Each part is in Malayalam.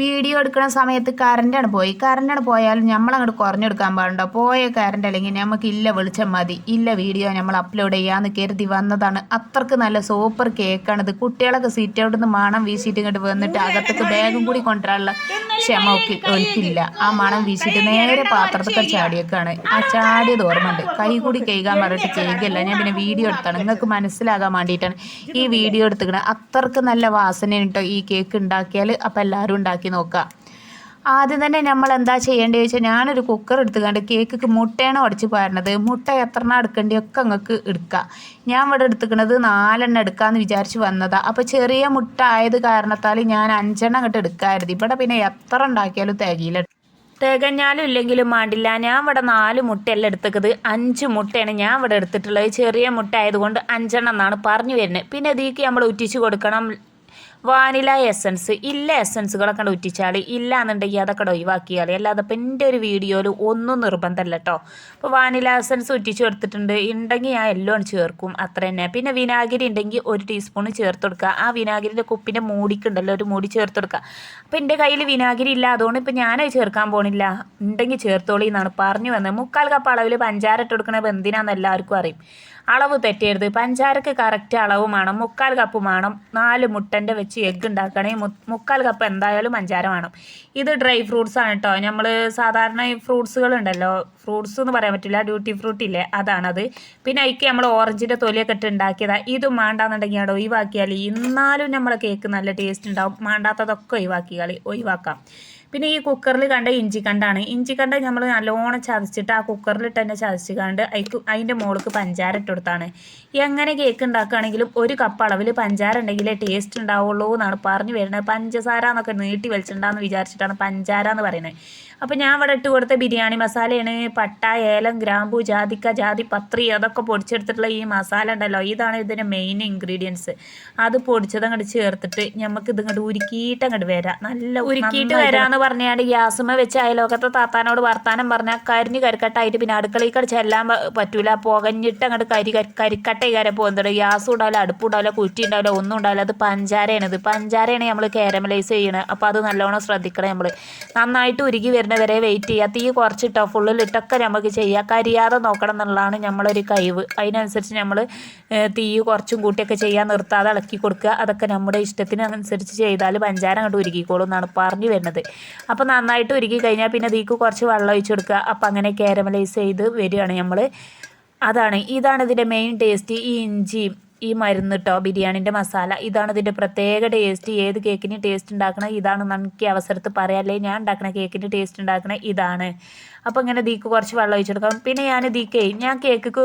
വീഡിയോ എടുക്കുന്ന സമയത്ത് കറണ്ടാണ് പോയി. കറണ്ടാണ് പോയാലും നമ്മളങ്ങോട്ട് കുറഞ്ഞെടുക്കാൻ പാടുണ്ടോ? പോയ കറണ്ട് അല്ലെങ്കിൽ നമുക്ക് ഇല്ല വെളിച്ചം മതി. ഇല്ല വീഡിയോ നമ്മൾ അപ്ലോഡ് ചെയ്യാന്ന് കരുതി വന്നതാണ്. അത്രയ്ക്ക് നല്ല സൂപ്പർ കേക്കാണ് ഇത് കുട്ടികളൊക്കെ സീറ്റ് അവിടെ നിന്ന് മണം വീശിയിട്ട് ഇങ്ങോട്ട് വന്നിട്ട് അകത്തേക്ക് ബാഗും കൂടി കൊണ്ടുവരാനുള്ള ക്ഷമ ഒക്കെ ഒലിക്കില്ല ആ മണം വീശിയിട്ട് നേരെ പാത്രത്തൊക്കെ ചാടിയേക്കാണ് ആ ചാടിയത് ഓർമ്മയുണ്ട് കൈ കൂടി കഴുകാൻ പറഞ്ഞിട്ട് ചെയ്യുകയല്ല ഞാൻ പിന്നെ വീഡിയോ എടുത്താണ്. നിങ്ങൾക്ക് മനസ്സിലാകാൻ വേണ്ടിയിട്ടാണ് ഈ വീഡിയോ എടുത്തുകൊണ്ട് അത്രയ്ക്ക് നല്ല വാസന കേട്ടോ ഈ കേക്ക് ഉണ്ടാക്കിയാൽ അപ്പം എല്ലാവരും ഉണ്ടാക്കി നോക്കുക. ആദ്യം തന്നെ നമ്മൾ എന്താ ചെയ്യേണ്ടത് ചോദിച്ചാൽ ഞാനൊരു കുക്കർ എടുത്തുകൊണ്ട് കേക്ക് മുട്ടയാണ് ഉടച്ച് പാരുന്നത് മുട്ട എത്രണ്ണം എടുക്കേണ്ടിയൊക്കെ അങ്ങക്ക് എടുക്കുക ഞാൻ ഇവിടെ എടുത്തുക്കണത് നാലെണ്ണം എടുക്കാമെന്ന് വിചാരിച്ച് വന്നതാണ് അപ്പോൾ ചെറിയ മുട്ട ആയത് കാരണത്താൽ ഞാൻ അഞ്ചെണ്ണം അങ്ങോട്ട് എടുക്കാമായിരുന്നു ഇവിടെ പിന്നെ എത്ര ഉണ്ടാക്കിയാലും തികയില്ല. തികഞ്ഞാലും ഇല്ലെങ്കിലും മാണ്ടില്ല. ഞാൻ ഇവിടെ നാല് മുട്ടയല്ല എടുത്തത് അഞ്ച് മുട്ടയാണ് ഞാൻ ഇവിടെ എടുത്തിട്ടുള്ളത്. ചെറിയ മുട്ട ആയതുകൊണ്ട് അഞ്ചെണ്ണം എന്നാണ് പറഞ്ഞു വരുന്നത്. പിന്നെ ഇതിലേക്ക് നമ്മൾ ഉറ്റിച്ച് കൊടുക്കണം. വാനില എസൻസ് ഇല്ല എസൻസുകളൊക്കെ ഉറ്റിച്ചാൽ ഇല്ല എന്നുണ്ടെങ്കിൽ അതൊക്കെ ഒഴിവാക്കിയാൽ അല്ലാതെ ഇപ്പം എന്റെ ഒരു വീഡിയോയിൽ ഒന്നും നിർബന്ധമല്ല കേട്ടോ അപ്പോൾ വാനില എസൻസ് ഉറ്റിച്ച് കൊടുത്തിട്ടുണ്ട്. ഉണ്ടെങ്കിൽ ഞാൻ എല്ലാം ചേർക്കും അത്ര തന്നെ പിന്നെ വിനാഗിരി ഉണ്ടെങ്കിൽ ഒരു ടീസ്പൂൺ ചേർത്ത് കൊടുക്കുക ആ വിനാഗിരിന്റെ കുപ്പിന്റെ മൂടിക്കുണ്ടല്ലോ ഒരു മൂടി ചേർത്ത് കൊടുക്കുക അപ്പോൾ എന്റെ കയ്യിൽ വിനാഗിരി ഇല്ല അതുകൊണ്ട് ഇപ്പം ഞാനത് ചേർക്കാൻ പോണില്ല. ഉണ്ടെങ്കിൽ ചേർത്തോളി എന്നാണ് പറഞ്ഞു വന്നത് മുക്കാൽ കപ്പ് അളവിൽ പഞ്ചാര ഇട്ട് കൊടുക്കണത് എന്തിനാണെന്ന് എല്ലാവർക്കും അറിയും. അളവ് തെറ്റരുത് പഞ്ചാരക്ക് കറക്റ്റ് അളവ് വേണം. മുക്കാൽ കപ്പ് വേണം. നാല് മുട്ടന്റെ വെച്ച് എഗ്ഗ് ഉണ്ടാക്കുകയാണെങ്കിൽ മുക്കാൽ കപ്പ് എന്തായാലും പഞ്ചാര വേണം. ഇത് ഡ്രൈ ഫ്രൂട്ട്സ് ആണ് കേട്ടോ നമ്മൾ സാധാരണ ഫ്രൂട്ട്സുകൾ ഉണ്ടല്ലോ. ഫ്രൂട്ട്സ് എന്ന് പറയാൻ പറ്റില്ല. ഡ്യൂട്ടി ഫ്രൂട്ട് ഇല്ലേ? അതാണത്. പിന്നെ അതിക്ക് നമ്മൾ ഓറഞ്ചിന്റെ തൊലിയൊക്കെ ഇട്ട് ഉണ്ടാക്കിയതാണ് ഇതും വേണ്ടാന്നുണ്ടെങ്കിൽ അവിടെ ഒഴിവാക്കിയാൽ എന്നാലും നമ്മളെ കേക്ക് നല്ല ടേസ്റ്റ് ഉണ്ടാവും വേണ്ടാത്തതൊക്കെ ഒഴിവാക്കിയാൽ ഒഴിവാക്കാം. പിന്നെ ഈ കുക്കറിൽ കണ്ട ഇഞ്ചി കണ്ടാണ്. ഇഞ്ചി കണ്ട നമ്മൾ നല്ലോണം ചതച്ചിട്ട് ആ കുക്കറിലിട്ട് തന്നെ ചതച്ച് കണ്ട് അതിക്ക് അതിന്റെ മുകൾക്ക് പഞ്ചാര ഇട്ട് കൊടുത്താണ്. എങ്ങനെ കേക്ക് ഉണ്ടാക്കുകയാണെങ്കിലും ഒരു കപ്പ് അളവിൽ പഞ്ചാര ഉണ്ടെങ്കിലേ ടേസ്റ്റ് ഉണ്ടാവുള്ളൂ എന്നാണ് പറഞ്ഞു വരുന്നത്. പഞ്ചസാര എന്നൊക്കെ നീട്ടി വലിച്ചിട്ടുണ്ടാകുന്ന വിചാരിച്ചിട്ടാണ് പഞ്ചാര എന്ന് പറയുന്നത്. അപ്പോൾ ഞാൻ ഇവിടെ ഇട്ട് കൊടുത്ത ബിരിയാണി മസാലയാണ്. പട്ട ഏലം ഗ്രാമ്പു ജാതിക്ക ജാതി പത്രി അതൊക്കെ പൊടിച്ചെടുത്തിട്ടുള്ള ഈ മസാല ഉണ്ടല്ലോ. ഇതാണ് ഇതിന്റെ മെയിൻ ഇൻഗ്രീഡിയൻസ് അത് പൊടിച്ചത് അങ്ങോട്ട് ചേർത്തിട്ട് നമുക്ക് ഇത് ഇങ്ങോട്ട് ഉരുക്കിയിട്ട് അങ്ങോട്ട് വരാം. നല്ല ഉരുക്കിയിട്ട് വരാമെന്ന് പറഞ്ഞാൽ ഗ്യാസുമ്മ വെച്ച് അയലോക്കത്തെ താത്താനോട് വർത്താനം പറഞ്ഞാൽ കരിഞ്ഞ് കരിക്കട്ടായിട്ട് പിന്നെ അടുക്കളയിൽ കടിച്ച് എല്ലാം പറ്റൂല. പുകഞ്ഞിട്ട് അങ്ങോട്ട് കരി കരിക്കട്ട കയറി പോകുന്നുണ്ട് ഗ്യാസും ഉണ്ടാവില്ല അടുപ്പും ഉണ്ടാവില്ല കുറ്റി ഉണ്ടാവില്ല ഒന്നും ഉണ്ടാവില്ല. അത് പഞ്ചാരയാണ് ഇത് പഞ്ചാരയാണ് നമ്മൾ കാരമലൈസ് ചെയ്യണത് അപ്പോൾ അത് നല്ലോണം ശ്രദ്ധിക്കണം നമ്മൾ നന്നായിട്ട് ഉരുകി വരുന്നവരെ വെയിറ്റ് ചെയ്യുക. തീ കുറച്ചിട്ടോ ഫുള്ളിലിട്ടൊക്കെ നമുക്ക് ചെയ്യുക കരിയാതെ നോക്കണം എന്നുള്ളതാണ് നമ്മളൊരു കഴിവ്. അതിനനുസരിച്ച് നമ്മൾ തീ കുറച്ചും കൂട്ടിയൊക്കെ ചെയ്യാൻ നിർത്താതെ ഇളക്കി കൊടുക്കുക. അതൊക്കെ നമ്മുടെ ഇഷ്ടത്തിനനുസരിച്ച് ചെയ്താൽ പഞ്ചാര അങ്ങോട്ട് ഉരുകിക്കോളും എന്നാണ് പറഞ്ഞു വരുന്നത്. അപ്പോൾ നന്നായിട്ട് ഉരുകി കഴിഞ്ഞാൽ പിന്നെ തീക്ക് കുറച്ച് വെള്ളം ഒഴിച്ചു കൊടുക്കുക. അപ്പോൾ അങ്ങനെ കാരമലൈസ് ചെയ്ത് വരികയാണ് നമ്മൾ അതാണ്. ഇതാണ് ഇതിന്റെ മെയിൻ ടേസ്റ്റ് ഈ ഇഞ്ചിയും ഈ മരുന്ന് കേട്ടോ ബിരിയാണിന്റെ മസാല ഇതാണ് ഇതിന്റെ പ്രത്യേക ടേസ്റ്റ്. ഏത് കേക്കിന് ടേസ്റ്റ് ഉണ്ടാക്കണം ഇതാണ് നമുക്ക് ഈ അവസരത്ത് പറയാല്ലേ ഞാൻ ഉണ്ടാക്കുന്ന കേക്കിന് ടേസ്റ്റ് ഉണ്ടാക്കണ ഇതാണ്. അപ്പോൾ ഇങ്ങനെ ദീക്ക് കുറച്ച് വെള്ളം ഒഴിച്ചെടുക്കാം. പിന്നെ ഞാൻ ദീക്കേ ഞാൻ കേക്ക്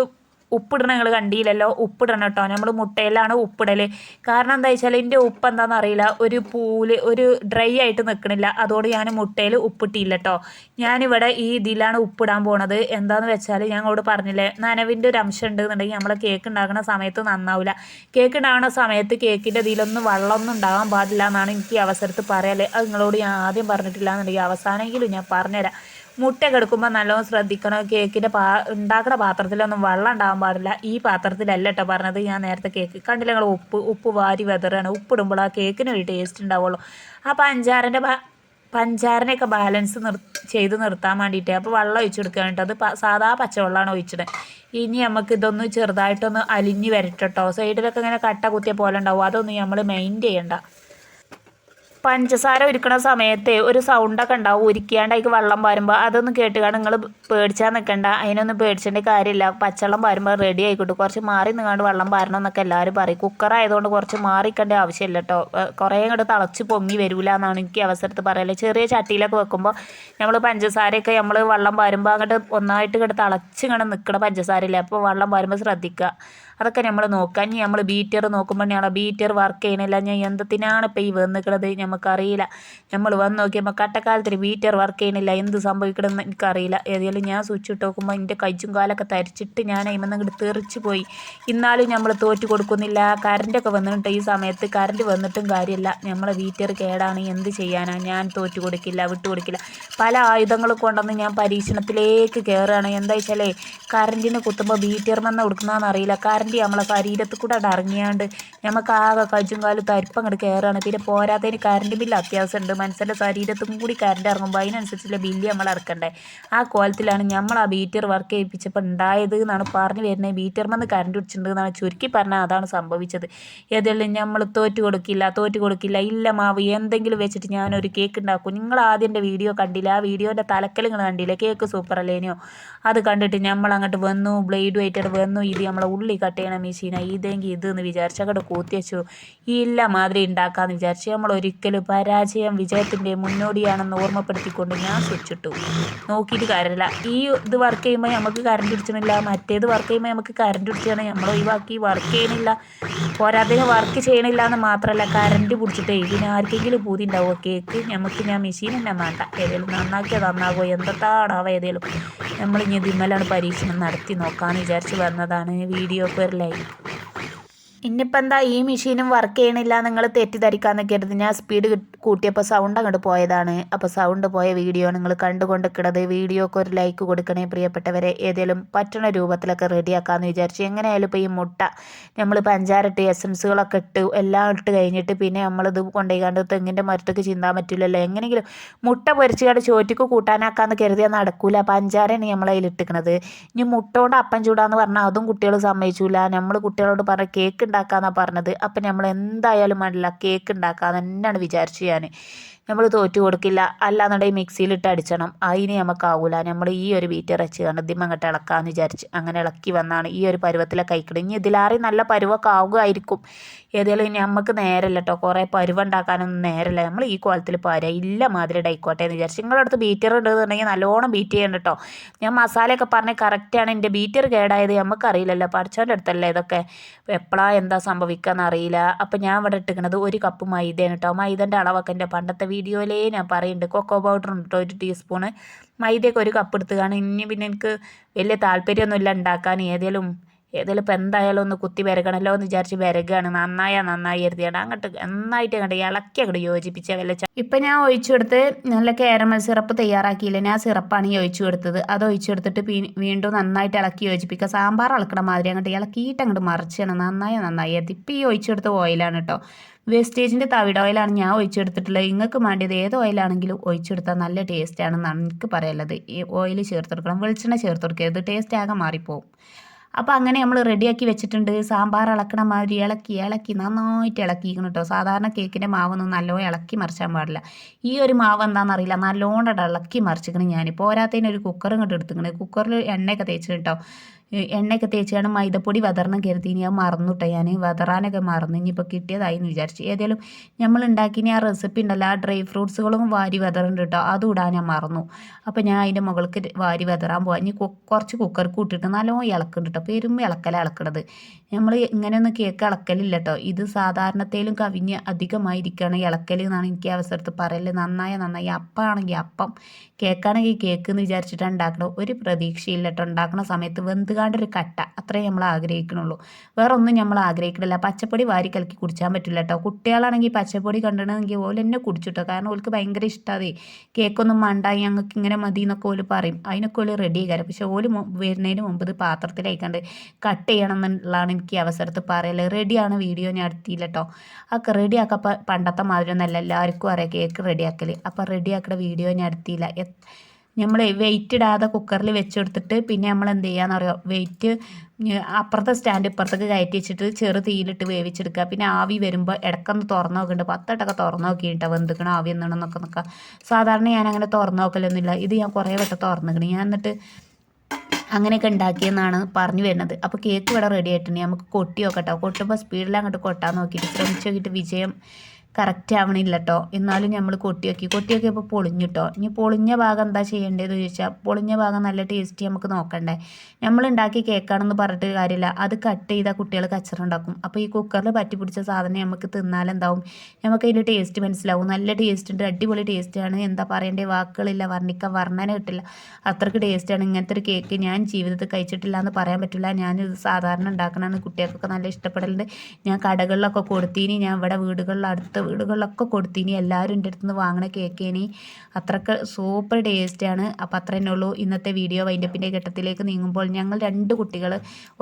ഉപ്പിടണ നിങ്ങൾ കണ്ടില്ലല്ലോ ഉപ്പിടണം കേട്ടോ. നമ്മൾ മുട്ടയിലാണ് ഉപ്പിടൽ കാരണം എന്താ വെച്ചാൽ എന്റെ ഉപ്പ് എന്താണെന്ന് അറിയില്ല. ഒരു പൂൽ ഒരു ഡ്രൈ ആയിട്ട് നിൽക്കണില്ല അതോട് ഞാൻ മുട്ടയിൽ ഉപ്പിട്ടില്ല കേട്ടോ. ഞാനിവിടെ ഈ ഇതിലാണ് ഉപ്പിടാൻ പോണത്. എന്താണെന്ന് വെച്ചാൽ ഞാൻ അങ്ങോട്ട് പറഞ്ഞില്ലേ? നനവിന്റെ ഒരു അംശം ഉണ്ടെന്നുണ്ടെങ്കിൽ നമ്മൾ കേക്ക് ഉണ്ടാക്കുന്ന സമയത്ത് നന്നാവില്ല കേക്ക് ഉണ്ടാകുന്ന സമയത്ത് കേക്കിന്റെ ഇതിലൊന്നും വെള്ളമൊന്നും ഉണ്ടാകാൻ പാടില്ല എന്നാണ് എനിക്ക് ഈ അവസരത്ത് പറയാല്ലേ അത് നിങ്ങളോട് ഞാൻ ആദ്യം പറഞ്ഞിട്ടില്ല എന്നുണ്ടെങ്കിൽ അവസാനമെങ്കിലും ഞാൻ പറഞ്ഞുതരാം. മുട്ട കെടുക്കുമ്പോൾ നല്ലോണം ശ്രദ്ധിക്കണം. കേക്കിന്റെ പാ ഉണ്ടാക്കുന്ന പാത്രത്തിലൊന്നും വെള്ളം ഉണ്ടാകാൻ പാടില്ല. ഈ പാത്രത്തിലല്ല കേട്ടോ പറഞ്ഞത് ഞാൻ നേരത്തെ കേക്ക്. കണ്ടില്ല നിങ്ങൾ ഉപ്പ് ഉപ്പ് വാരി വെതറാണ്. ഉപ്പിടുമ്പോൾ ആ കേക്കിന് ഒരു ടേസ്റ്റ് ഉണ്ടാവുള്ളൂ. ആ പഞ്ചാരന്റെ പഞ്ചാരനെയൊക്കെ ബാലൻസ് നിർ ചെയ്ത് നിർത്താൻ വേണ്ടിയിട്ട്. അപ്പോൾ വെള്ളം ഒഴിച്ചു കൊടുക്കാൻ കേട്ടോ അത് സാധാ പച്ചവെള്ളമാണ് ഒഴിച്ചത്. ഇനി നമുക്ക് ഇതൊന്ന് ചെറുതായിട്ടൊന്ന് അലിഞ്ഞ് വരട്ടോ സൈഡിലൊക്കെ ഇങ്ങനെ കട്ട കുത്തിയ പോലെ ഉണ്ടാവും. അതൊന്നും നമ്മൾ മെയിൻ ചെയ്യണ്ട. പഞ്ചസാര ഒരുക്കണ സമയത്ത് ഒരു സൗണ്ടൊക്കെ ഉണ്ടാവും. ഉരുക്കിയാണ്ട് അതിക്ക് വെള്ളം പാരുമ്പോൾ അതൊന്ന് കേട്ടുകാണ് നിങ്ങൾ പേടിച്ചാൽ നിൽക്കണ്ട അതിനൊന്നും പേടിച്ചേണ്ട കാര്യമില്ല. പച്ചവെള്ളം പാരുമ്പോൾ റെഡി ആയിക്കോട്ടെ. കുറച്ച് മാറി നിങ്ങാണ്ട് വെള്ളം പാരണം എന്നൊക്കെ എല്ലാവരും പറയും. കുക്കർ ആയതുകൊണ്ട് കുറച്ച് മാറിക്കേണ്ട ആവശ്യമില്ല കേട്ടോ. കുറേ ഇങ്ങോട്ട് തിളച്ച് പൊങ്ങി വരില്ല എന്നാണ് എനിക്ക് അവസരത്ത് പറയൽ ചെറിയ ചട്ടിയിലൊക്കെ വെക്കുമ്പോൾ നമ്മൾ പഞ്ചസാരയൊക്കെ നമ്മൾ വെള്ളം പാരുമ്പോൾ അങ്ങോട്ട് ഒന്നായിട്ട് ഇങ്ങോട്ട് തിളച്ച് ഇങ്ങനെ നിൽക്കണ പഞ്ചസാരയില്ല? അപ്പോൾ വെള്ളം പാരുമ്പോൾ ശ്രദ്ധിക്കുക. അതൊക്കെ നമ്മൾ നോക്കുക ഇനി നമ്മൾ ബീറ്റർ നോക്കുമ്പോൾ ഞങ്ങളെ ബീറ്റർ വർക്ക് ചെയ്യണില്ല ഞാൻ എന്തിനാണ് ഇപ്പോൾ ഈ വന്നിക്കണത്? നമുക്കറിയില്ല നമ്മൾ വന്ന് നോക്കിയപ്പോൾ കട്ടക്കാലത്തിൽ ബീറ്റർ വർക്ക് ചെയ്യണില്ല എന്ത് സംഭവിക്കണമെന്ന് എനിക്കറിയില്ല. ഏതായാലും ഞാൻ സ്വിച്ച് ഇട്ട് നോക്കുമ്പോൾ എന്റെ കൈച്ചും കാലൊക്കെ തരിച്ചിട്ട് ഞാൻ അതിമെന്ന് അങ്ങോട്ട് തെറിച്ച് പോയി. എന്നാലും നമ്മൾ തോറ്റ് കൊടുക്കുന്നില്ല. കറണ്ടൊക്കെ വന്നിട്ട് ഈ സമയത്ത്. കറണ്ട് വന്നിട്ടും കാര്യമില്ല നമ്മളെ ബീറ്റർ കേടാണ്. എന്ത് ചെയ്യാനാണ് ഞാൻ തോറ്റ് കൊടുക്കില്ല വിട്ടു കൊടുക്കില്ല. പല ആയുധങ്ങൾ കൊണ്ടുവന്ന് ഞാൻ പരീക്ഷണത്തിലേക്ക് കയറുകയാണ് എന്താ വെച്ചാലേ കറണ്ടിന് കുത്തുമ്പോൾ ബീറ്റർ വന്ന കൊടുക്കുന്നതെന്ന് അറിയില്ല. കറണ്ട് കറണ്ട് നമ്മളെ ശരീരത്തിൽ കൂടെ അവിടെ ഇറങ്ങിയാണ്ട് നമുക്ക് ആകെ കജും കാലും തരിപ്പം അങ്ങോട്ട് കയറുകയാണ് പിന്നെ പോരാത്തതിന് കറണ്ട് ബില്ല് അത്യാവശ്യമുണ്ട് മനസ്സിന്റെ ശരീരത്തും കൂടി കറണ്ട് ഇറങ്ങുമ്പോൾ അതിനനുസരിച്ചുള്ള ബില്ല് നമ്മൾ ഇറക്കണ്ടേ ആ കോലത്തിലാണ് നമ്മൾ ആ ബീറ്റർ വർക്ക് ചെയ്യിപ്പിച്ചപ്പോൾ ഉണ്ടായത് എന്നാണ് പറഞ്ഞു വരുന്നത് ബീറ്റർമെന്ന് കറണ്ട് പിടിച്ചിട്ടുണ്ട് എന്നാണ് ചുരുക്കി പറഞ്ഞാൽ അതാണ് സംഭവിച്ചത്. ഏതെല്ലാം നമ്മൾ തോറ്റ് കൊടുക്കില്ല തോറ്റ് കൊടുക്കില്ല. ഇല്ല മാവ് എന്തെങ്കിലും വെച്ചിട്ട് ഞാനൊരു കേക്ക് ഉണ്ടാക്കും നിങ്ങൾ ആദ്യം എന്റെ വീഡിയോ കണ്ടില്ല? ആ വീഡിയോന്റെ തലക്കൽ നിങ്ങൾ കണ്ടില്ല? കേക്ക് സൂപ്പർ അല്ലേനോ അത് കണ്ടിട്ട് നമ്മൾ അങ്ങോട്ട് വന്നു ബ്ലേഡ് ആയിട്ട് വന്നു. ഇത് നമ്മളെ ഉള്ളി കട്ട് ചെയ്യണ മെഷീന ഇതെങ്കിൽ ഇത് എന്ന് വിചാരിച്ച് അങ്ങോട്ട് വെച്ചു. ഇല്ല മാതിരി ഉണ്ടാക്കാമെന്ന് വിചാരിച്ച് നമ്മൾ ഒരിക്കലും പരാജയം വിജയത്തിന്റെ മുന്നോടിയാണെന്ന് ഓർമ്മപ്പെടുത്തിക്കൊണ്ട് ഞാൻ സ്വിച്ചിട്ടു. നോക്കിയിട്ട് കാര്യമില്ല ഈ ഇത് വർക്ക് ചെയ്യുമ്പോൾ നമുക്ക് കറണ്ട് പിടിച്ചണില്ല. മറ്റേത് വർക്ക് ചെയ്യുമ്പോൾ നമുക്ക് കറണ്ട് പിടിച്ചാണ്. നമ്മൾ ഒഴിവാക്കി വർക്ക് ചെയ്യണില്ല. പോരാതിന് വർക്ക് ചെയ്യണില്ല എന്ന് മാത്രമല്ല കറണ്ട് പിടിച്ചിട്ടേ. ഇതിന് ആർക്കെങ്കിലും പൂതി ഉണ്ടാവുമോ കേക്ക് നമുക്ക് ഞാൻ മെഷീൻ തന്നെ വേണ്ട ഏതെങ്കിലും നന്നാക്കിയാൽ നന്നാകുമോ എന്തൊട്ടാണാവോ ഏതെങ്കിലും നമ്മൾ ഇനി ഇതിന്മേലാണ് പരീക്ഷണം നടത്തി നോക്കാമെന്ന് വിചാരിച്ച് വന്നതാണ് വീഡിയോക്ക് ഒരു ഇനിയിപ്പോൾ എന്താ ഈ മെഷീനും വർക്ക് ചെയ്യണില്ല നിങ്ങൾ തെറ്റിദ്ധരിക്കാമെന്നൊക്കെ കരുതി ഞാൻ സ്പീഡ് കൂട്ടിയപ്പോൾ സൗണ്ട് അങ്ങോട്ട് പോയതാണ്. അപ്പോൾ സൗണ്ട് പോയ വീഡിയോ നിങ്ങൾ കണ്ടുകൊണ്ടിരിക്കണത് വീഡിയോക്ക് ഒരു ലൈക്ക് കൊടുക്കണേ പ്രിയപ്പെട്ടവരെ. ഏതെങ്കിലും പറ്റണ രൂപത്തിലൊക്കെ റെഡിയാക്കാമെന്ന് വിചാരിച്ചു. എങ്ങനെയായാലും ഇപ്പോൾ ഈ മുട്ട നമ്മൾ പഞ്ചാര ഇട്ട് എസൻസുകളൊക്കെ ഇട്ട് എല്ലാം ഇട്ട് കഴിഞ്ഞിട്ട് പിന്നെ നമ്മളിത് കൊണ്ടുപോയിക്കാണ്ട് തെങ്ങിന്റെ മരത്തേക്ക് ചിന്താൻ പറ്റില്ലല്ലോ. എങ്ങനെയെങ്കിലും മുട്ട പൊരിച്ചുകൊണ്ട് ചോറ്റിക്ക് കൂട്ടാനാക്കാമെന്ന് കരുതിയാൽ നടക്കൂല. പഞ്ചാരയാണ് നമ്മൾ ഇട്ടിക്കണത്. ഇനി മുട്ട കൊണ്ട് അപ്പം ചൂടാന്ന് പറഞ്ഞാൽ അതും കുട്ടികൾ സമ്മതിച്ചില്ല നമ്മൾ കുട്ടികളോട് പറഞ്ഞ കേക്ക് ഉണ്ടാക്കാന്നാണ് പറഞ്ഞത്. അപ്പം നമ്മൾ എന്തായാലും വേണ്ടില്ല കേക്ക് ഉണ്ടാക്കാന്ന് തന്നെയാണ് വിചാരിച്ചു ഞാൻ നമ്മൾ തോറ്റു കൊടുക്കില്ല. അല്ലാന്നുണ്ടെങ്കിൽ മിക്സിയിലിട്ട് അടിച്ചണം. അതിന് നമുക്കാവൂല. നമ്മൾ ഈ ഒരു ബീറ്റർ ഇറച്ചി കണ്ട് ഇതിമ്മ അങ്ങോട്ട് ഇളക്കാമെന്ന് വിചാരിച്ച് അങ്ങനെ ഇളക്കി വന്നാണ് ഈ ഒരു പരുവത്തിലെ കഴിക്കണം ഇനി ഇതിലാറി നല്ല പരുവൊക്കെ ആവുകയായിരിക്കും. ഏതായാലും നമുക്ക് നേരല്ല കേട്ടോ കുറേ പരുവുണ്ടാക്കാനൊന്നും നേരല്ല. നമ്മൾ ഈ കോലത്തിൽ പോരാ. ഇല്ല മാതിരി ഡൈക്കോട്ടെ എന്ന് വിചാരിച്ച്. നിങ്ങളുടെ അടുത്ത് ബീറ്റർ ഉണ്ടെന്നുണ്ടെങ്കിൽ നല്ലോണം ബീറ്റ് ചെയ്യണം കേട്ടോ ഞാൻ മസാലയൊക്കെ പറഞ്ഞ് കറക്റ്റാണ് എന്റെ ബീറ്റർ കേടായത് നമുക്കറിയില്ലല്ലോ പഠിച്ചവന്റെ അടുത്തല്ലേ ഇതൊക്കെ? എപ്പോഴാണ് എന്താ സംഭവിക്കുക അറിയില്ല അപ്പം ഞാൻ ഇവിടെ ഇട്ടിരിക്കുന്നത് ഒരു കപ്പ് മൈദയാണ് കേട്ടോ മൈദന്റെ അളവൊക്കെ എന്റെ പണ്ടത്തെ വീഡിയോയിലേ ഞാൻ പറയുന്നുണ്ട് കൊക്കോ പൗഡർ ഉണ്ടോ ഒരു ടീസ്പൂണ് മൈദയൊക്കെ ഒരു കപ്പ് എടുത്ത് കാണും. ഇനി പിന്നെ എനിക്ക് വലിയ താല്പര്യമൊന്നുമില്ല ഉണ്ടാക്കാൻ. ഏതെങ്കിലും ഏതെങ്കിലും ഇപ്പം എന്തായാലും ഒന്ന് കുത്തി വരകണല്ലോ എന്ന് വിചാരിച്ച് വിരകാണ്. നന്നായാ നന്നായി എഴുതിയാണ് അങ്ങോട്ട് നന്നായിട്ട് അങ്ങോട്ട് ഇളക്കി അങ്ങോട്ട് യോജിപ്പിച്ച വല്ല ഇപ്പം ഞാൻ ഒഴിച്ചു കൊടുത്ത് നല്ല കാരമൽ സിറപ്പ് തയ്യാറാക്കിയില്ല. ഞാൻ സിറപ്പാണ് ഈ ഒഴിച്ചു കൊടുത്തത്. അത് ഒഴിച്ചു കൊടുത്തിട്ട് വീണ്ടും നന്നായിട്ട് ഇളക്കി യോജിപ്പിക്കുക. സാമ്പാർ ഇളക്കണ മാതിരി അങ്ങോട്ട് ഇളക്കിയിട്ട് അങ്ങോട്ട് മറിച്ചാണ്. നന്നായി നന്നായി ഇപ്പം ഈ ഒഴിച്ചു കൊടുത്ത ഓയിലാണ് കേട്ടോ. വേസ്റ്റേജിന്റെ തവിട് ഓയിലാണ് ഞാൻ ഒഴിച്ചെടുത്തിട്ടുള്ളത് നിങ്ങൾക്ക് വേണ്ടിയത് ഏത് ഓയിലാണെങ്കിലും ഒഴിച്ചെടുത്താൽ നല്ല ടേസ്റ്റാണെന്നാണ് എനിക്ക് പറയാനുള്ളത്. ഈ ഓയിൽ ചേർത്തെടുക്കണം വെളിച്ചെണ്ണ ചേർത്ത് കൊടുക്കരുത്. ടേസ്റ്റ് ആകെ മാറിപ്പോവും. അപ്പോൾ അങ്ങനെ നമ്മൾ റെഡിയാക്കി വെച്ചിട്ടുണ്ട്. സാമ്പാർ ഇളക്കണ മാതിരി ഇളക്കി ഇളക്കി നന്നായിട്ട് ഇളക്കിയിരിക്കണം കേട്ടോ സാധാരണ കേക്കിന്റെ മാവൊന്നും നല്ലോണം ഇളക്കി മറിച്ചാൻ പാടില്ല. ഈ ഒരു മാവ് എന്താണെന്നറിയില്ല നല്ലോണം ഇളക്കി മറിച്ചിക്കണം ഞാൻ പോരാത്തതിന് ഒരു കുക്കറും എടുത്തിക്കണം കുക്കറിൽ എണ്ണയൊക്കെ തേച്ചിട്ട് എണ്ണയൊക്കെ തേച്ചാണ് മൈദപ്പൊടി വതറണം കരുതി. ഇനി അത് മറന്നുട്ടോ ഞാൻ വതറാനൊക്കെ മറന്നു. ഇനിയിപ്പോൾ കിട്ടിയതായി എന്ന് വിചാരിച്ചു. ഏതായാലും നമ്മൾ ഉണ്ടാക്കിയ ആ റെസിപ്പി ഉണ്ടല്ലോ. ആ ഡ്രൈ ഫ്രൂട്ട്സുകളും വാരി വതറുണ്ട് കേട്ടോ അതും ഇടാൻ ഞാൻ മറന്നു. അപ്പോൾ ഞാൻ അതിന്റെ മുകൾക്ക് വാരി വതറാൻ പോവാം. ഇനി കുറച്ച് കുക്കർ കൂട്ടിയിട്ട് നല്ലോണം ഇളക്കുന്നുണ്ട് കേട്ടോ പെരും ഇളക്കല ഇളക്കണത്. നമ്മൾ ഇങ്ങനെയൊന്നും കേക്ക് ഇളക്കലില്ല കേട്ടോ ഇത് സാധാരണത്തേലും കവിഞ്ഞ് അധികമായിരിക്കുകയാണ് ഇളക്കൽ എന്നാണ് എനിക്ക് അവസരത്ത് പറയൽ നന്നായ നന്നായി. അപ്പമാണെങ്കിൽ അപ്പം. കേക്കാണെങ്കിൽ കേക്ക് എന്ന് വിചാരിച്ചിട്ടാണ് ഉണ്ടാക്കണം ഒരു പ്രതീക്ഷയില്ല കേട്ടോ ഉണ്ടാക്കുന്ന സമയത്ത് വെന്തുകാണ്ടൊരു കട്ട. അത്രേ നമ്മൾ ആഗ്രഹിക്കണുള്ളൂ. വേറെ ഒന്നും നമ്മൾ ആഗ്രഹിക്കണില്ല. പച്ചപ്പൊടി വാരി കലക്കി കുടിച്ചാൻ പറ്റില്ല കേട്ടോ. കുട്ടികളാണെങ്കിൽ പച്ചപ്പൊടി കണ്ടിട്ടുണ്ടെങ്കിൽ ഓൽ എന്നെ കുടിച്ചിട്ടോ. കാരണം ഓൾക്ക് ഭയങ്കര ഇഷ്ടമാതെ കേക്കൊന്നും മണ്ടായി ഞങ്ങൾക്ക് ഇങ്ങനെ മതി എന്നൊക്കെ ഓൽ പറയും. അതിനൊക്കെ ഓൽ റെഡി ആയിക്കാരം. പക്ഷെ ഓൽ വരുന്നതിന് മുമ്പ് ഇത് പാത്രത്തിലേക്കാണ്ട് കട്ട് ചെയ്യണം എന്നുള്ളതാണ് എനിക്ക് അവസരത്തിൽ പറയൽ. റെഡിയാണ് വീഡിയോ ഞാൻ എടുത്തില്ല കേട്ടോ. ഒക്കെ റെഡിയാക്കപ്പോൾ പണ്ടത്തെ മാതിരി ഒന്നല്ല എല്ലാവർക്കും അറിയാം കേക്ക് റെഡിയാക്കൽ അപ്പോൾ റെഡിയാക്കുന്ന വീഡിയോ ഞാൻ എടുത്തില്ല. നമ്മൾ വെയിറ്റ് ഇടാതെ കുക്കറിൽ വെച്ചെടുത്തിട്ട് പിന്നെ നമ്മൾ എന്ത് ചെയ്യാന്ന് പറയുക വെയിറ്റ് അപ്പുറത്തെ സ്റ്റാൻഡ് ഇപ്പുറത്തേക്ക് കയറ്റി വെച്ചിട്ട് ചെറു തീയിലിട്ട് വേവിച്ചെടുക്കുക. പിന്നെ ആവി വരുമ്പോൾ ഇടക്കൊന്ന് തുറന്നു നോക്കുന്നുണ്ട് പത്തട്ടൊക്കെ തുറന്നു നോക്കിയിട്ട് വെന്തുക്കണം ആവി എന്നാണെന്നൊക്കെ നോക്കുക സാധാരണ ഞാൻ അങ്ങനെ തുറന്നു നോക്കലൊന്നുമില്ല. ഇത് ഞാൻ കുറേ വട്ടം തുറന്നിക്കണം. ഞാൻ എന്നിട്ട് അങ്ങനെയൊക്കെ ഉണ്ടാക്കിയെന്നാണ് പറഞ്ഞു വരുന്നത്. അപ്പോൾ കേക്ക് ഇവിടെ റെഡി ആയിട്ടുണ്ട്. നമുക്ക് കൊട്ടി നോക്കട്ടോ. കൊട്ടുമ്പോൾ സ്പീഡിൽ അങ്ങോട്ട് കൊട്ടാൻ നോക്കിയിട്ട് ശ്രമിച്ചു നോക്കിയിട്ട് വിജയം കറക്റ്റ് ആവണില്ല കേട്ടോ എന്നാലും നമ്മൾ കൊട്ടിയാക്കി. കൊട്ടിയൊക്കെ ഇപ്പോൾ പൊളിഞ്ഞിട്ടോ ഇനി പൊളിഞ്ഞ ഭാഗം എന്താ ചെയ്യേണ്ടതെന്ന് ചോദിച്ചാൽ പൊളിഞ്ഞ ഭാഗം നല്ല ടേസ്റ്റി നമുക്ക് നോക്കണ്ടേ. നമ്മൾ ഉണ്ടാക്കി കേക്കാണെന്ന് പറഞ്ഞിട്ട് കാര്യമില്ല അത് കട്ട് ചെയ്താൽ കുട്ടികൾ കച്ചറുണ്ടാക്കും അപ്പോൾ ഈ കുക്കറിൽ പറ്റി പിടിച്ച സാധനം നമുക്ക് തിന്നാൽ എന്താവും? നമുക്ക് അതിന്റെ ടേസ്റ്റ് മനസ്സിലാവും. നല്ല ടേസ്റ്റ് ഉണ്ട് അടിപൊളി ടേസ്റ്റാണ് എന്താ പറയേണ്ടത് വാക്കുകളില്ല. വർണിക്കാൻ വർണന കിട്ടില്ല. അത്രയ്ക്ക് ടേസ്റ്റാണ് ഇങ്ങനത്തെ ഒരു കേക്ക് ഞാൻ ജീവിതത്തിൽ കഴിച്ചിട്ടില്ല എന്ന് പറയാൻ പറ്റില്ല. ഞാനിത് സാധാരണ ഉണ്ടാക്കണമെന്ന് കുട്ടികൾക്കൊക്കെ നല്ല ഇഷ്ടപ്പെടലുണ്ട്. ഞാൻ കടകളിലൊക്കെ കൊടുത്തീനി. ഞാൻ ഇവിടെ വീടുകളിൽ അടുത്ത് വീടുകളിലൊക്കെ കൊടുത്തിനി. എല്ലാവരും എന്റെ അടുത്തുനിന്ന് വാങ്ങണ കേക്കേനി. അത്രയ്ക്ക് സൂപ്പർ ടേസ്റ്റാണ് അപ്പോൾ അത്ര തന്നെ ഉള്ളൂ. ഇന്നത്തെ വീഡിയോ വൈൻഡപ്പിന്റെ ഘട്ടത്തിലേക്ക് നീങ്ങുമ്പോൾ ഞങ്ങൾ രണ്ട് കുട്ടികൾ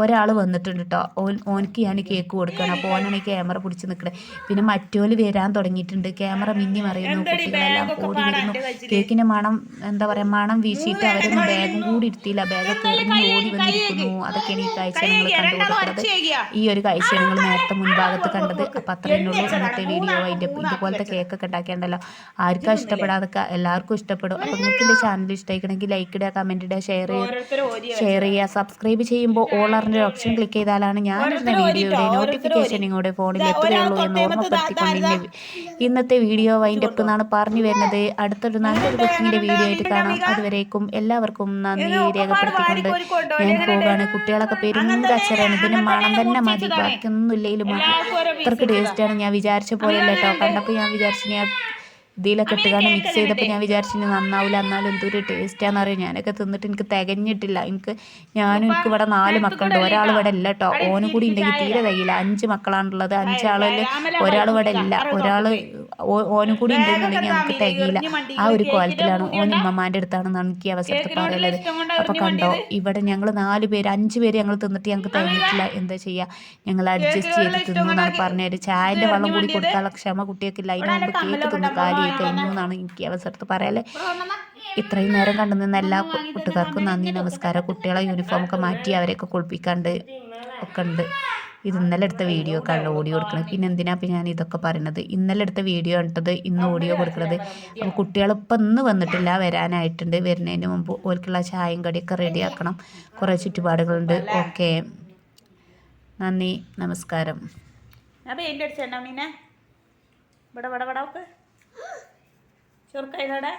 ഒരാൾ വന്നിട്ടുണ്ട് കേട്ടോ ഓൻ ഓനക്ക് ഞാൻ കേക്ക് കൊടുക്കണം. അപ്പോൾ ഓനാണ് ഈ ക്യാമറ പിടിച്ച് നിൽക്കണത് പിന്നെ മറ്റോൽ വരാൻ തുടങ്ങിയിട്ടുണ്ട്. ക്യാമറ മിന്നി മറിയുന്നു. കുട്ടികളെല്ലാം ഓടി വരുന്നു. കേക്കിന്റെ മണം എന്താ പറയുക മണം വീശിയിട്ട് അവരൊന്നും ബാഗും കൂടി ഇരുത്തിയില്ല ബാഗൊക്കെ എറിഞ്ഞ് ഓടി വന്നിരിക്കുന്നു. അതൊക്കെയാണ് ഈ കാഴ്ച നിങ്ങൾ കണ്ടുകൊടുക്കുന്നത് ഈ ഒരു കാഴ്ച നിങ്ങൾ നേരത്തെ മുൻഭാഗത്ത് കണ്ടത്. അപ്പം അത്രയുള്ളൂ ഉള്ളൂ ഇന്നത്തെ വീഡിയോ അതിന്റെ ഇതുപോലത്തെ കേക്കൊക്കെ ഉണ്ടാക്കിയുണ്ടല്ലോ. ആർക്കാ ഇഷ്ടപ്പെടാതൊക്കെ എല്ലാവർക്കും ഇഷ്ടപ്പെടും. അപ്പം നിങ്ങൾക്ക് എന്റെ ചാനൽ ഇഷ്ടമായിക്കണമെങ്കിൽ ലൈക്ക് ഇടുക കമന്റ് ഇടുക ഷെയർ ചെയ്യുക ഷെയർ ചെയ്യുക സബ്സ്ക്രൈബ് ചെയ്യുമ്പോൾ ഓൾ അറിന്റെ ഓപ്ഷൻ ക്ലിക്ക് ചെയ്താലാണ് ഞാൻ ഞാനിടുന്ന വീഡിയോയുടെ നോട്ടിഫിക്കേഷൻ നിങ്ങളുടെ ഫോണിൽ എത്തുകയുള്ളൂ എന്ന് ഓർമ്മപ്പെടുത്തിക്കൊണ്ട് ഇന്നത്തെ വീഡിയോ വൈൻഡ് അപ്പ് എന്നാണ് പറഞ്ഞു വരുന്നത്. അടുത്തൊരു നല്ലൊരു കുക്കിങ്ങിന്റെ വീഡിയോ ആയിട്ട് കാണാം. അതുവരേക്കും എല്ലാവർക്കും നന്ദി രേഖപ്പെടുത്തിക്കൊണ്ട് ഞാൻ പോവുകയാണ് കുട്ടികളൊക്കെ പെരും കച്ചറാണ് ഇതിന് മണം തന്നെ മതി. ബാക്കിയൊന്നും ഇല്ലെങ്കിലും മതി. അത്രയ്ക്ക് ടേസ്റ്റാണ് ഞാൻ വിചാരിച്ച പോലെയല്ല. കേട്ടോ കണ്ടപ്പോൾ ഞാൻ വിചാരിച്ചു ഇതിലൊക്കെ കാരണം മിക്സ് ചെയ്തപ്പോൾ ഞാൻ വിചാരിച്ചു നന്നാവില്ല എന്നാലും എന്തൊരു ടേസ്റ്റാന്ന് അറിയാം ഞാനൊക്കെ തിന്നിട്ട് എനിക്ക് തികഞ്ഞിട്ടില്ല. എനിക്ക് ഞാനും എനിക്ക് ഇവിടെ നാല് മക്കളുണ്ട്. ഒരാൾ ഇവിടെ ഇല്ല കേട്ടോ ഓനും കൂടി ഉണ്ടെങ്കിൽ തീരെ തികയില്ല അഞ്ച് മക്കളാണുള്ളത്. അഞ്ചാളിൽ ഒരാൾ ഇവിടെ ഇല്ല. ഒരാൾ ഓനും കൂടി ഉണ്ടെന്നുണ്ടെങ്കിൽ നമുക്ക് തികയില്ല. ആ ഒരു കോലത്തിലാണ് ഓൻ ഉമ്മമാന്റെ അടുത്താണെന്നാണ് എനിക്ക് ഈ അവസരത്തിൽ പറയുന്നത് അപ്പോൾ കണ്ടോ ഇവിടെ ഞങ്ങൾ നാല് പേര് അഞ്ച് പേര് ഞങ്ങൾ തിന്നിട്ട് ഞങ്ങൾക്ക് തികഞ്ഞിട്ടില്ല. എന്താ ചെയ്യുക ഞങ്ങൾ അഡ്ജസ്റ്റ് ചെയ്ത് തിന്നു എന്നാണ് പറഞ്ഞത്. ചായന്റെ വെള്ളം കൂടി കൊടുക്കാനുള്ള ക്ഷമ കുട്ടിയൊക്കെ അതിന് മുമ്പ് കേക്ക് തിന്ന്. കാര്യമായി തോന്നുന്നു എന്നാണ് എനിക്ക് ഈ അവസരത്തിൽ പറയാല്ലേ? ഇത്രയും നേരം കണ്ടു നിന്ന എല്ലാ കൂട്ടുകാർക്കും നന്ദി നമസ്കാരം. കുട്ടികളെ യൂണിഫോം ഒക്കെ മാറ്റി അവരെയൊക്കെ കുളിപ്പിക്കാണ്ട് ഒക്കെ ഉണ്ട്. ഇത് ഇന്നലെ എടുത്ത വീഡിയോ കണ്ട് ഓഡിയോ കൊടുക്കണത്. പിന്നെ എന്തിനാ ഇപ്പം ഞാൻ ഇതൊക്കെ പറയുന്നത്? ഇന്നലെ എടുത്ത വീഡിയോ കണ്ടത് ഇന്ന് ഓഡിയോ കൊടുക്കണത്. അപ്പോൾ കുട്ടികൾ ഇപ്പം ഇന്ന് വന്നിട്ടില്ല വരാനായിട്ടുണ്ട്. വരുന്നതിന് മുമ്പ് ഓർക്കുള്ള ചായയും കടിയൊക്കെ റെഡിയാക്കണം കുറേ ചുറ്റുപാടുകളുണ്ട്. ഓക്കെ. നന്ദി നമസ്കാരം. അപ്പോൾ എന്റെ അടുത്ത് ചേട്ടാ മീനെ. ഇവിടെ ഇവിടെ ചെറുക്കായിടെ